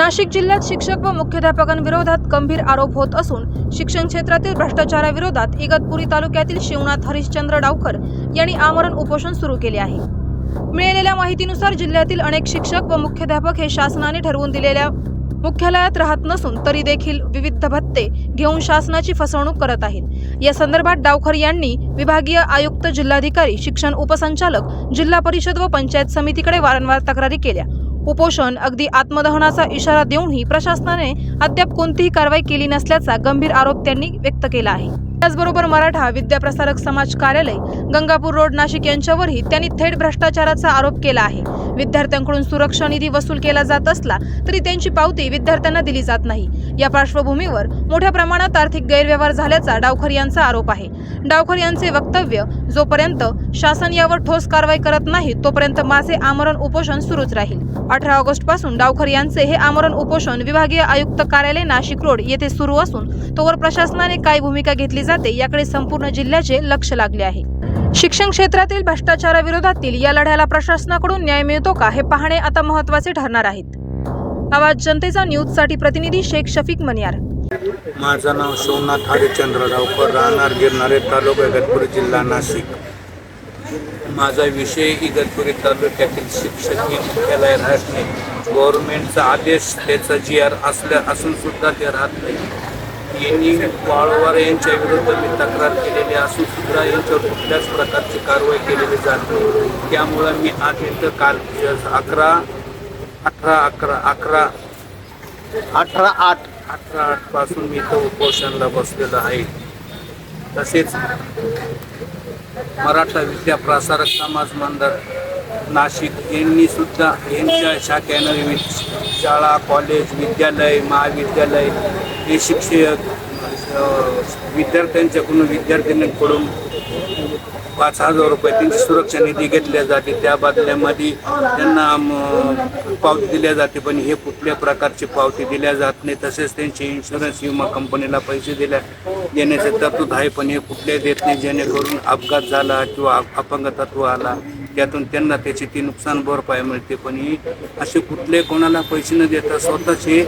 नाशिक जिल्ह्यात शिक्षक व मुख्याध्यापकांविरोधात गंभीर आरोप होत असून शिक्षण क्षेत्रातील भ्रष्टाचाराविरोधात इगतपुरी तालुक्यातील शिवनाथ हरिश्चंद्र डावकर यांनी आमरण उपोषण सुरू केले आहे. मिळालेल्या माहितीनुसार जिल्ह्यातील अनेक शिक्षक व मुख्याध्यापक हे शासनाने ठरवून दिलेल्या मुख्यालयात राहत नसून तरी देखील विविध भत्ते घेऊन शासनाची फसवणूक करत आहेत. या संदर्भात डावखर यांनी विभागीय आयुक्त जिल्हाधिकारी शिक्षण उपसंचालक जिल्हा परिषद व पंचायत समितीकडे वारंवार तक्रारी केल्या. उपोषण अगदी आत्मदहनाचा इशारा देऊनही प्रशासनाने अद्याप कोणतीही कारवाई केली नसल्याचा गंभीर आरोप त्यांनी व्यक्त केला आहे. त्याचबरोबर मराठा विद्याप्रसारक समाज कार्यालय गंगापूर रोड नाशिक यांच्यावरही त्यांनी थेट भ्रष्टाचाराचा आरोप केला आहे. विद्यार्थ्यांकडून सुरक्षा निधी वसूल केला जात असला तरी त्यांची पावती विद्यार्थ्यांना दिली जात नाही. या पार्श्वभूमीवर मोठ्या प्रमाणात आर्थिक गैरव्यवहार झाल्याचा डावखर यांचा आरोप आहे. डावखर यांचे वक्तव्य जोपर्यंत शासन यावर ठोस कारवाई करत नाही तोपर्यंत माझे आमरण उपोषण सुरूच राहील. अठरा ऑगस्टपासून डावखर यांचे हे आमरण उपोषण विभागीय आयुक्त कार्यालय नाशिक रोड येथे सुरू असून तोवर प्रशासनाने काय भूमिका घेतली जाते याकडे संपूर्ण जिल्ह्याचे लक्ष लागले आहे. शिक्षण क्षेत्रातील भ्रष्टाचाराविरोधातील या लढ्याला प्रशासनाकडून न्याय मिळतो का हे पाहणे आता महत्त्वाचे ठरणार आहेत. आवाज जनतेचा न्यूजसाठी प्रतिनिधी शेख शफीक मनियार. माझं नाव सोमनाथ हरिश्चंद्र रावकर राहणार गिरणारे तालुका इगतपुरी जिल्हा नाशिक. माझा विषय इगतपुरी तालुक्यातील शिक्षकी मुख्यालय राहत नाही. गव्हर्नमेंटचा आदेश त्याचा जी आर असल्या असून सुद्धा ते राहत नाही. यांनी वाळवार यांच्या विरुद्ध मी तक्रार केलेली असून सुद्धा यांच्यावर कुठल्याच प्रकारची कारवाई केलेली जात नाही. त्यामुळं मी आज इथं काल अकरा अठरा अकरा अकरा अठरा आठ अठरा आठपासून मी इथं उपोषणाला बसलेलो आहे. तसेच मराठा विद्या प्रसारक समाज मंडळ नाशिक यांनी सुद्धा यांच्या शाखेनं विविध शाळा कॉलेज विद्यालय महाविद्यालय हे शिक्षक विद्यार्थ्यांच्याकडून विद्यार्थ्यांकडून पाच हजार रुपये त्यांची सुरक्षा निधी घेतल्या जाते. त्या बदल्यामध्ये त्यांना पावती दिल्या जाते पण हे कुठल्या प्रकारची पावती दिल्या जात नाही. तसेच त्यांची इन्शुरन्स विमा कंपनीला पैसे दिल्या देण्याचे तरतूद आहे पण हे कुठले देत नाही. जेणेकरून अपघात झाला किंवा अप- अपंगतत्व आला त्यातून त्यांना त्याची ती नुकसान भरपाई मिळते. पण ही असे कुठले कोणाला पैसे न देता स्वतःचे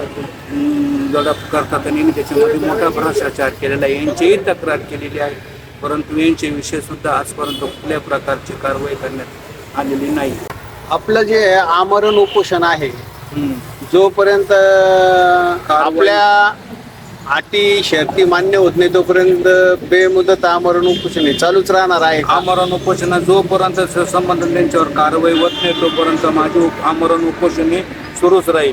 जडप करतात. आणि त्याच्यामध्ये मोठा भ्रष्टाचार केलेला आहे. यांचीही तक्रार केलेली आहे. परंतु यांचे विषय सुद्धा आजपर्यंत कुठल्या प्रकारची कारवाई करण्यात आलेली नाही. आपलं जे आमरण उपोषण आहे. जोपर्यंत आपल्या अटी शर्ती मान्य होत नाही तोपर्यंत बेमुदत आमरण उपोषण हे चालूच राहणार आहे आमरण उपोषण जोपर्यंत संबंध त्यांच्यावर कारवाई होत नाही तोपर्यंत माझे आमरण उपोषण हे सुरूच राहील.